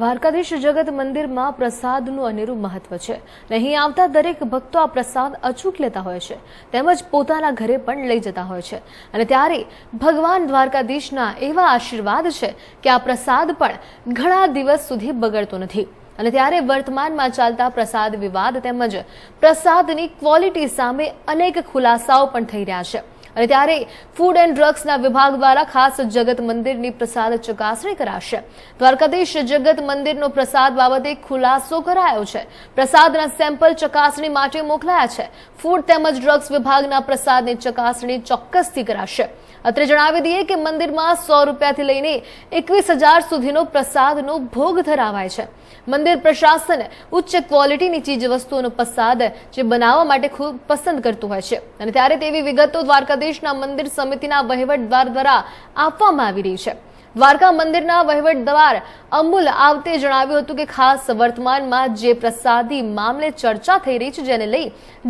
દ્વારકાધીશ જગત મંદિરમાં પ્રસાદનું અનેરું મહત્વ છે. નહીં આવતા દરેક ભક્તો આ પ્રસાદ અચૂક લેતા હોય છે. તેમજ પોતાના ઘરે પણ લઈ જતા હોય છે. અને ત્યારે ભગવાન દ્વારકાધીશના એવા આશીર્વાદ છે કે આ પ્રસાદ પણ ઘણા દિવસ સુધી બગડતો નથી. અને ત્યારે વર્તમાનમાં ચાલતા પ્રસાદ વિવાદ તેમજ પ્રસાદની ક્વોલિટી સામે અનેક ખુલાસાઓ પણ થઈ રહ્યા છે. અને ત્યારે ફૂડ એન્ડ ડ્રગ્સના વિભાગ દ્વારા ખાસ જગત મંદિરની પ્રસાદ ચકાસણી કરાશે. દ્વારકાધીશ જગત મંદિરનો પ્રસાદ બાબતે ખુલાસો કરાયો છે. પ્રસાદના સેમ્પલ ચકાસણી માટે મોકલાયા છે. ફૂડ તેમજ ડ્રગ્સ વિભાગના પ્રસાદની ચકાસણી ચોક્કસથી કરાશે. અત્રે જણાવી દઈએ કે મંદિરમાં સો રૂપિયાથી લઈને એકવીસ હજાર સુધીનો પ્રસાદનો ભોગ ધરાવાય છે. મંદિર પ્રશાસન ઉચ્ચ ક્વોલિટીની ચીજ વસ્તુઓનો પ્રસાદ જે બનાવવા માટે ખૂબ પસંદ કરતું હોય છે. અને ત્યારે તેવી વિગતો દ્વારકાધીશના મંદિર સમિતિના વહીવટદાર દ્વારા આપવામાં આવી રહી છે. દ્વારકા મંદિરના વહીવટદાર અમુલ આવતે જણાવ્યું હતું કે ખાસ વર્તમાનમાં જે પ્રસાદી મામલે ચર્ચા થઈ રહી છે, જેને લઈ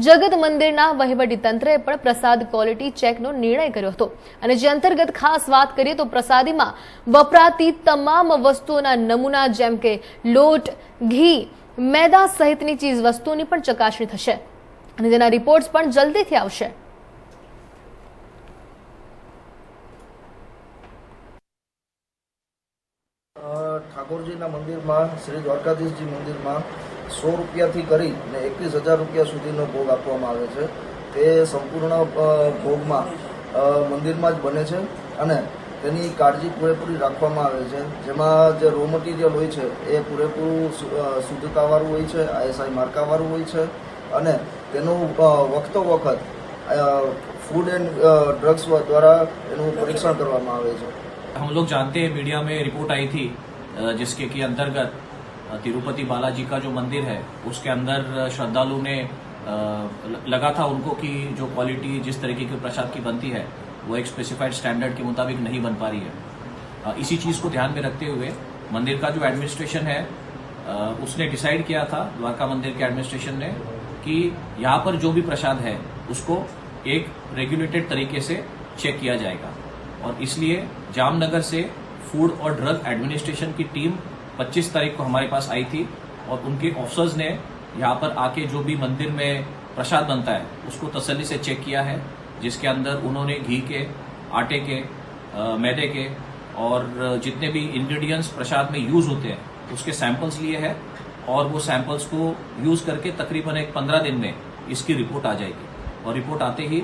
જગત મંદિરના વહીવટીતંત્રએ પણ પ્રસાદ ક્વોલિટી ચેકનો નિર્ણય કર્યો હતો. અને જે અંતર્ગત ખાસ વાત કરીએ તો પ્રસાદીમાં વપરાતી તમામ વસ્તુઓના નમૂના, જેમ કે લોટ, ઘી, મેદા સહિતની ચીજ વસ્તુઓની પણ ચકાસણી થશે. અને તેના રિપોર્ટ્સ પણ જલ્દીથી આવશે. ઠાકોરજીના મંદિરમાં, શ્રી દ્વારકાધીશજી મંદિરમાં સો રૂપિયાથી કરી ને એકવીસ હજાર રૂપિયા સુધીનો ભોગ આપવામાં આવે છે. તે સંપૂર્ણ ભોગમાં મંદિરમાં જ બને છે અને તેની કાળજી પૂરેપૂરી રાખવામાં આવે છે. જેમાં જે રો મટીરિયલ હોય છે, એ પૂરેપૂરું શુદ્ધતાવાળું હોય છે, આઈએસઆઈ માર્કાવાળું હોય છે અને તેનું વખતો વખત ફૂડ એન્ડ ડ્રગ્સ દ્વારા એનું પરીક્ષણ કરવામાં આવે છે. હમ લોગ જાનતે મીડિયા મેં રિપોર્ટ આવી થી. जिसके के अंतर्गत तिरुपति बालाजी का जो मंदिर है, उसके अंदर श्रद्धालु ने लगा था उनको कि जो क्वालिटी जिस तरीके की प्रसाद की बनती है, वो एक स्पेसिफाइड स्टैंडर्ड के मुताबिक नहीं बन पा रही है। इसी चीज़ को ध्यान में रखते हुए, मंदिर का जो एडमिनिस्ट्रेशन है उसने डिसाइड किया था, द्वारका मंदिर के एडमिनिस्ट्रेशन ने, कि यहाँ पर जो भी प्रसाद है, उसको एक रेगुलेटेड तरीके से चेक किया जाएगा। और इसलिए जामनगर से फ़ूड और ड्रग एडमिनिस्ट्रेशन की टीम 25 तारीख को हमारे पास आई थी और उनके ऑफिसर्स ने यहाँ पर आके जो भी मंदिर में प्रसाद बनता है, उसको तसल्ली से चेक किया है, जिसके अंदर उन्होंने घी के, आटे के मैदे के और जितने भी इंग्रेडिएंट्स प्रसाद में यूज़ होते हैं, उसके सैंपल्स लिए हैं और वो सैंपल्स को यूज़ करके तकरीबन एक पंद्रह दिन में इसकी रिपोर्ट आ जाएगी। और रिपोर्ट आते ही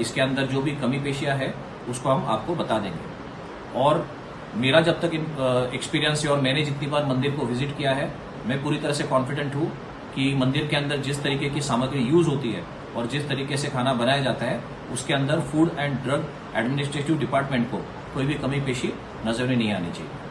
इसके अंदर जो भी कमी पेशियाँ है, उसको हम आपको बता देंगे। और मेरा, जब तक एक्सपीरियंस है और मैंने जितनी बार मंदिर को विज़िट किया है, मैं पूरी तरह से कॉन्फिडेंट हूँ कि मंदिर के अंदर जिस तरीके की सामग्री यूज़ होती है और जिस तरीके से खाना बनाया जाता है, उसके अंदर food and drug administrative department को कोई भी कमी पेशी नज़र में नहीं आनी चाहिए।